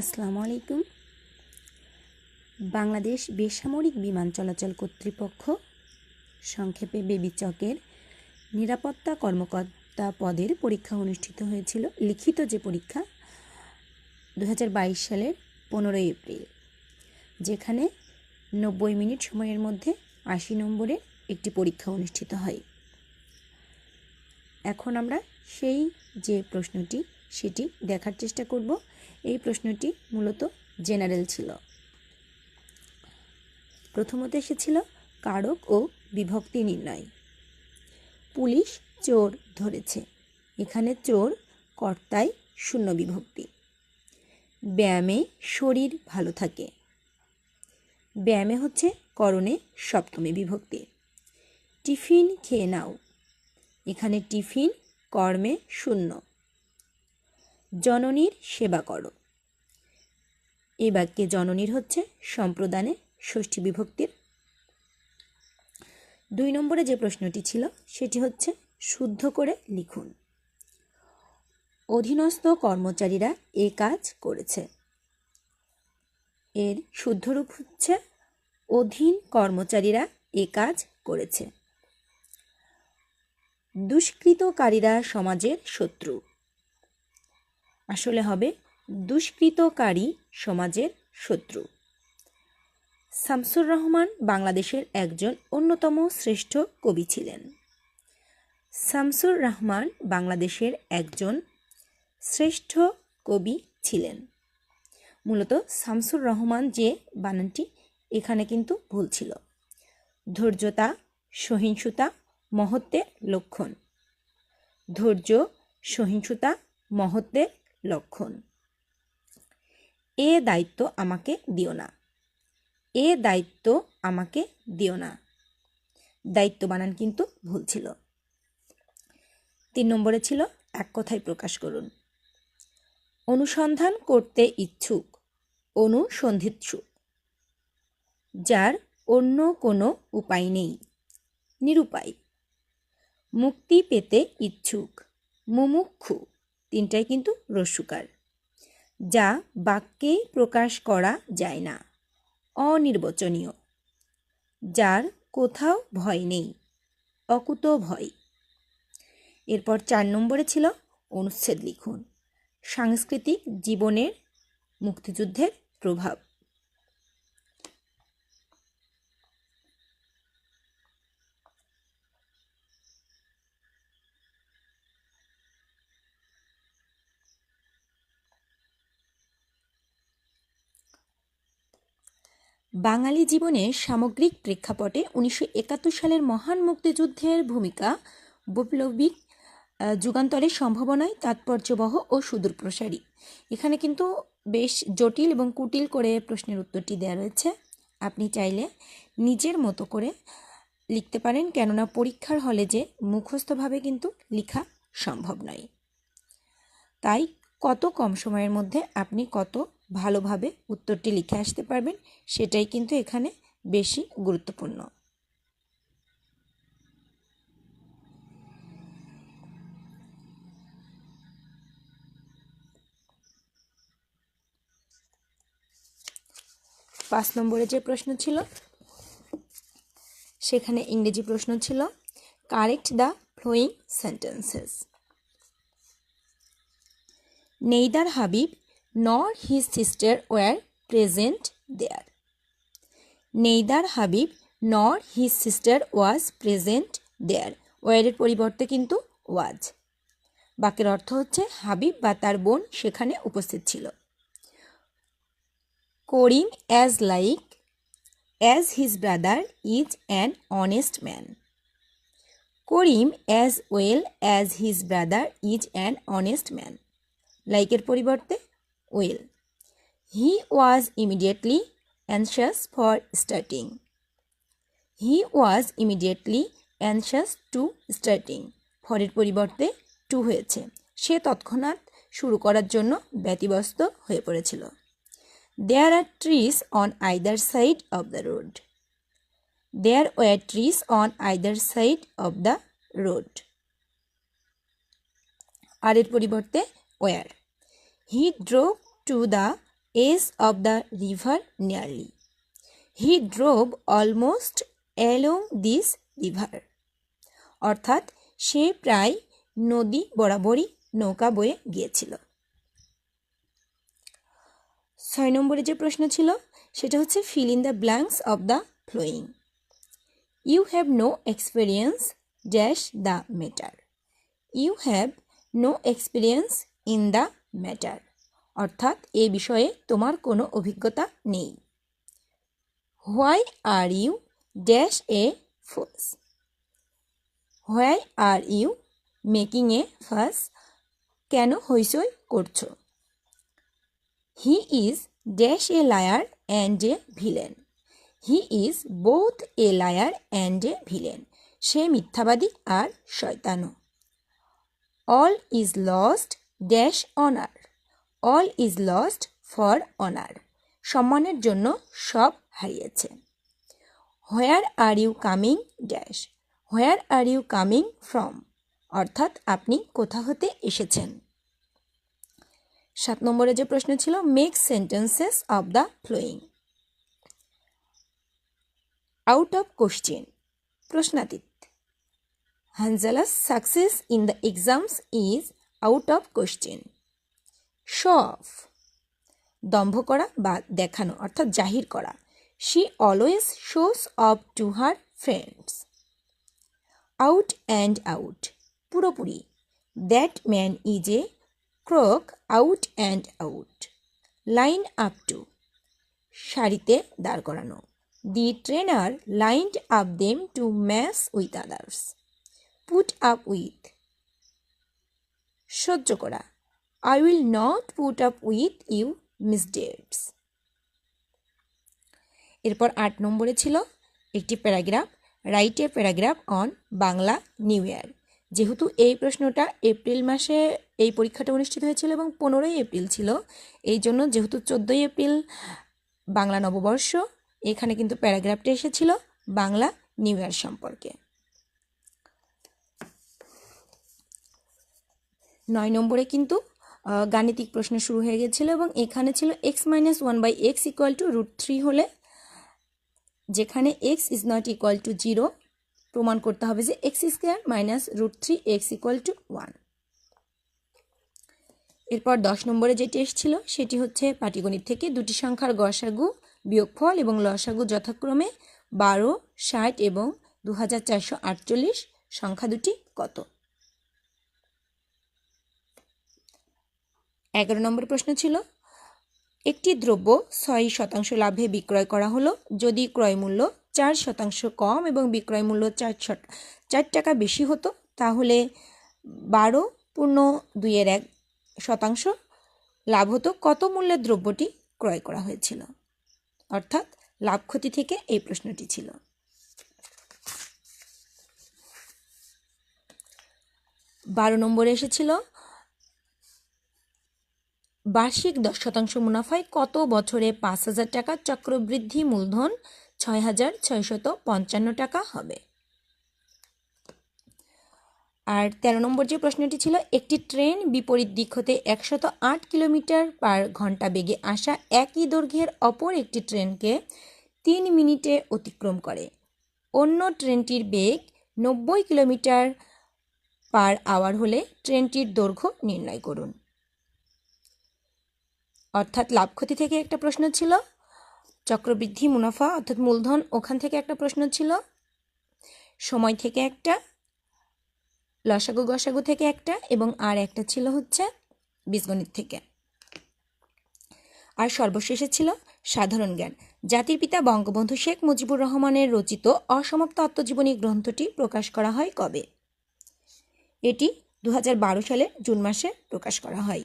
আসসালামু আলাইকুম। বাংলাদেশ বেসামরিক বিমান চলাচল কর্তৃপক্ষ সংক্ষেপে বেবিচকের নিরাপত্তা কর্মকর্তা পদের পরীক্ষা অনুষ্ঠিত হয়েছিল, লিখিত যে পরীক্ষা দু হাজার বাইশ সালের পনেরোই এপ্রিল, যেখানে নব্বই মিনিট সময়ের মধ্যে আশি নম্বরের একটি পরীক্ষা অনুষ্ঠিত হয়। এখন আমরা সেই যে প্রশ্নটি সেটি দেখার চেষ্টা করব। এই প্রশ্নটি মূলত জেনারেল ছিল। প্রথমত এসেছিল কারক ও বিভক্তি নির্ণয়। পুলিশ চোর ধরেছে। এখানে চোর কর্তায় শূন্য বিভক্তি। ব্যায়ামে শরীর ভালো থাকে। ব্যায়ামে হচ্ছে করণে সপ্তমী বিভক্তি। টিফিন খেয়ে নাও। এখানে টিফিন কর্মে শূন্য। জননীর সেবা করো। এ বাক্যে জননীর হচ্ছে সম্প্রদানে ষষ্ঠী বিভক্তির। দুই নম্বরে যে প্রশ্নটি ছিল, সেটি হচ্ছে শুদ্ধ করে লিখুন। অধীনস্থ কর্মচারীরা এ কাজ করেছে। এর শুদ্ধরূপ হচ্ছে অধীন কর্মচারীরা এ কাজ করেছে। দুষ্কৃতকারীরা সমাজের শত্রু। আসলে হবে দুষ্কৃতকারী সমাজের শত্রু। শামসুর রহমান বাংলাদেশের একজন অন্যতম শ্রেষ্ঠ কবি ছিলেন। শামসুর রহমান বাংলাদেশের একজন শ্রেষ্ঠ কবি ছিলেন। মূলত শামসুর রহমান যে বানানটি এখানে কিন্তু ভুল ছিল। ধৈর্যতা, সহিংসতা, মহত্বের লক্ষণ। ধৈর্য, সহিংসতা, মহত্বের লক্ষণ। এ দায়িত্ব আমাকে দিও না। এ দায়িত্ব আমাকে দিও না। দায়িত্ব বানান কিন্তু ভুল ছিল। তিন নম্বরে ছিল, এক কথায় প্রকাশ করুন। অনুসন্ধান করতে ইচ্ছুক, অনুসন্ধিৎসুক, যার অন্য কোনো উপায় নেই, নিরুপায়। মুক্তি পেতে ইচ্ছুক, মুমুক্ষু। তিনটাই কিন্তু রস্যুকার যা বাক্যে প্রকাশ করা যায় না, অনির্বচনীয়, যার কোথাও ভয় নেই অকুত ভয়। এরপর চার নম্বরে ছিল অনুচ্ছেদ লিখুন, সাংস্কৃতিক জীবনের মুক্তিযুদ্ধের প্রভাব। বাঙালি জীবনের সামগ্রিক প্রেক্ষাপটে উনিশশো একাত্তর সালের মহান মুক্তিযুদ্ধের ভূমিকা বৈপ্লবিক যুগান্তরের সম্ভাবনায় তাৎপর্যবহ ও সুদূরপ্রসারী। এখানে কিন্তু বেশ জটিল এবং কুটিল করে প্রশ্নের উত্তরটি দেওয়া রয়েছে। আপনি চাইলে নিজের মতো করে লিখতে পারেন, কেননা পরীক্ষার হলে যে মুখস্থভাবে কিন্তু লেখা সম্ভব নয়। তাই কত কম সময়ের মধ্যে আপনি কত ভালোভাবে উত্তরটি লিখে আসতে পারবেন, সেটাই কিন্তু এখানে বেশি গুরুত্বপূর্ণ। পাঁচ নম্বরে যে প্রশ্ন ছিল, সেখানে ইংরেজি প্রশ্ন ছিল correct the following sentences neither Habib nor his sister were present there neither Habib nor his sister was present there ওয়ারের পরিবর্তে কিন্তু ওয়াজ। বাক্যের অর্থ হচ্ছে হাবিব বা তার বোন সেখানে উপস্থিত ছিল। Karim as like as his brother is an honest man Karim as well as his brother is an honest man লাইকের পরিবর্তে well he was immediately anxious for starting he was immediately anxious to starting ফরের পরিবর্তে two হয়েছে। সে তৎক্ষণাৎ শুরু করার জন্য ব্যতিব্যস্ত হয়ে পড়েছিল। There are trees on either side of the road there were trees on either side of the road are এর পরিবর্তে were he drove to the edge of the river nearly he drove almost along this river অর্থাৎ সে প্রায় নদী বরাবরই নৌকা বয়ে গিয়েছিল। ছয় নম্বরে যে প্রশ্ন ছিল, সেটা হচ্ছে fill in the blanks of the following you have no experience dash the matter you have no experience in the matter অর্থাৎ এ বিষয়ে তোমার কোনো অভিজ্ঞতা নেই। Why are you dash a fuss why are you making a fuss কেন হইচই করছ? He is dash a liar and a villain he is both a liar and a villain সে মিথ্যাবাদী আর শয়তানও। All is lost dash honour all is lost for honour সম্মানের জন্য সব হারিয়েছে। Where are you coming dash where are you coming from অর্থাৎ আপনি কোথা হতে এসেছেন? সাত নম্বরে যে প্রশ্ন ছিল make sentences of the following out of question প্রশ্নাতীত। Hanzala's success in the exams is out of question. Show off দম্ভ করা বা দেখানো, অর্থাৎ জাহির করা। She always shows off to her friends. Out and out, পুরোপুরি। That man is a crook, out and out. Line up to. সারিতে দাঁড় করানো। The trainer lined up them to match with others. Put up with. সহ্য করা। I will not put up with you misdeeds এরপর আট নম্বরে ছিল একটি paragraph write a paragraph on Bangla new year যেহেতু এই প্রশ্নটা এপ্রিল মাসে এই পরীক্ষাটা অনুষ্ঠিত হয়েছিল এবং পনেরোই এপ্রিল ছিল, এই জন্য যেহেতু চোদ্দোই এপ্রিল বাংলা নববর্ষ, এখানে কিন্তু প্যারাগ্রাফটা এসেছিল বাংলা নিউ ইয়ার সম্পর্কে। নয় নম্বরে কিন্তু গাণিতিক প্রশ্ন শুরু হয়ে গেছিল এবং এখানে ছিল x minus one by x equal to root three হলে, যেখানে x is not equal to zero প্রমাণ করতে হবে যে x square minus root three x equal to one এরপর দশ নম্বরে যেটি এসেছিল সেটি হচ্ছে পাটিগণিত থেকে দুটি সংখ্যার গসাগু বিয়োগফল এবং লসাগু যথাক্রমে বারো, ষাট এবং দু হাজার চারশো আটচল্লিশ, সংখ্যা দুটি কত? এগারো নম্বর প্রশ্ন ছিল, একটি দ্রব্য ছয় শতাংশ লাভে বিক্রয় করা হলো, যদি ক্রয় মূল্য চার শতাংশ কম এবং বিক্রয় মূল্য চার চার টাকা বেশি হতো, তাহলে বারো পূর্ণ দুইয়ের এক শতাংশ লাভ হতো। কত মূল্যের দ্রব্যটি ক্রয় করা হয়েছিল? অর্থাৎ লাভ ক্ষতি থেকে এই প্রশ্নটি ছিল। বারো নম্বরে এসেছিল বার্ষিক দশ শতাংশ মুনাফায় কত বছরে পাঁচ হাজার টাকা চক্রবৃদ্ধি মূলধন? ছয় হাজার ছয়শত পঞ্চান্ন টাকা হবে। আর তেরো নম্বর যে প্রশ্নটি ছিল, একটি ট্রেন বিপরীত দিক হতে একশত আট কিলোমিটার পার ঘণ্টা বেগে আসা একই দৈর্ঘ্যের অপর একটি ট্রেনকে তিন মিনিটে অতিক্রম করে। অন্য ট্রেনটির বেগ নব্বই কিলোমিটার পার আওয়ার হলে ট্রেনটির দৈর্ঘ্য নির্ণয় করুন। অর্থাৎ লাভ ক্ষতি থেকে একটা প্রশ্ন ছিল, চক্রবৃদ্ধি, মুনাফা অর্থাৎ মূলধন, ওখান থেকে একটা প্রশ্ন ছিল, সময় থেকে একটা, লসাগু, গসাগু থেকে একটা, এবং আর একটা ছিল হচ্ছে বীজগণিত থেকে। আর সর্বশেষে ছিল সাধারণ জ্ঞান। জাতির পিতা বঙ্গবন্ধু শেখ মুজিবুর রহমানের রচিত অসমাপ্ত আত্মজীবনী গ্রন্থটি প্রকাশ করা হয় কবে? এটি দু সালের জুন মাসে প্রকাশ করা হয়।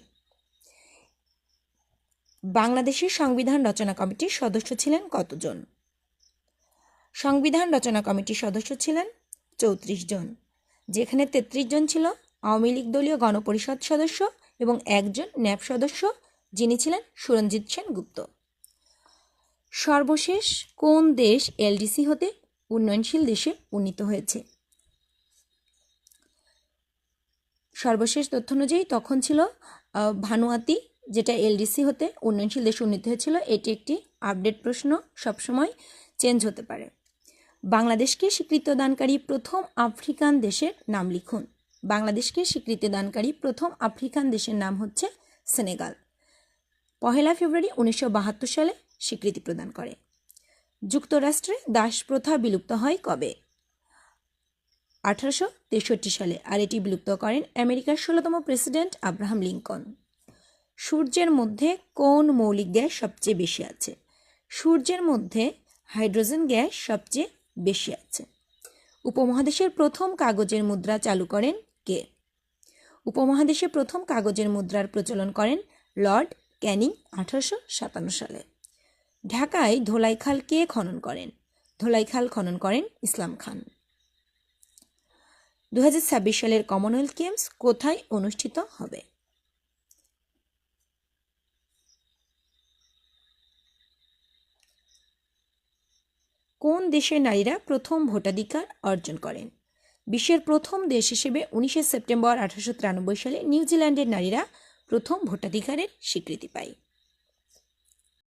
বাংলাদেশের সংবিধান রচনা কমিটির সদস্য ছিলেন কতজন? সংবিধান রচনা কমিটির সদস্য ছিলেন চৌত্রিশ জন, যেখানে তেত্রিশ জন ছিল আওয়ামী লীগ দলীয় গণপরিষদ সদস্য এবং একজন ন্যাপ সদস্য, যিনি ছিলেন সুরঞ্জিত সেন গুপ্ত সর্বশেষ কোন দেশ এলডিসি হতে উন্নয়নশীল দেশে উন্নীত হয়েছে? সর্বশেষ তথ্য অনুযায়ী তখন ছিল ভানুয়াতি যেটা এলডিসি হতে উন্নয়নশীল দেশে উন্নীত হয়েছিল, এটি একটি আপডেট প্রশ্ন, সবসময় চেঞ্জ হতে পারে। বাংলাদেশকে স্বীকৃতি দানকারী প্রথম আফ্রিকান দেশের নাম লিখুন। বাংলাদেশকে স্বীকৃতি দানকারী প্রথম আফ্রিকান দেশের নাম হচ্ছে সেনেগাল। পহেলা ফেব্রুয়ারি উনিশশো বাহাত্তর সালে স্বীকৃতি প্রদান করে। যুক্তরাষ্ট্রে দাস প্রথা বিলুপ্ত হয় কবে? আঠারোশো তেষট্টি সালে, আর এটি বিলুপ্ত করেন আমেরিকার ষোলোতম প্রেসিডেন্ট আব্রাহাম লিঙ্কন। সূর্যের মধ্যে কোন মৌলিক গ্যাস সবচেয়ে বেশি আছে? সূর্যের মধ্যে হাইড্রোজেন গ্যাস সবচেয়ে বেশি আছে। উপমহাদেশের প্রথম কাগজের মুদ্রা চালু করেন কে? উপমহাদেশে প্রথম কাগজের মুদ্রার প্রচলন করেন লর্ড ক্যানিং আঠারোশো সাতান্ন সালে। ঢাকায় ধোলাইখাল কে খনন করেন? ধোলাইখাল খনন করেন ইসলাম খান। দু হাজার ছাব্বিশ সালের কমনওয়েলথ গেমস কোথায় অনুষ্ঠিত হবে? কোন দেশের নারীরা প্রথম ভোটাধিকার অর্জন করেন? বিশ্বের প্রথম দেশ হিসেবে উনিশে সেপ্টেম্বর আঠারোশো তিরানব্বই সালে নিউজিল্যান্ডের নারীরা প্রথম ভোটাধিকারের স্বীকৃতি পায়।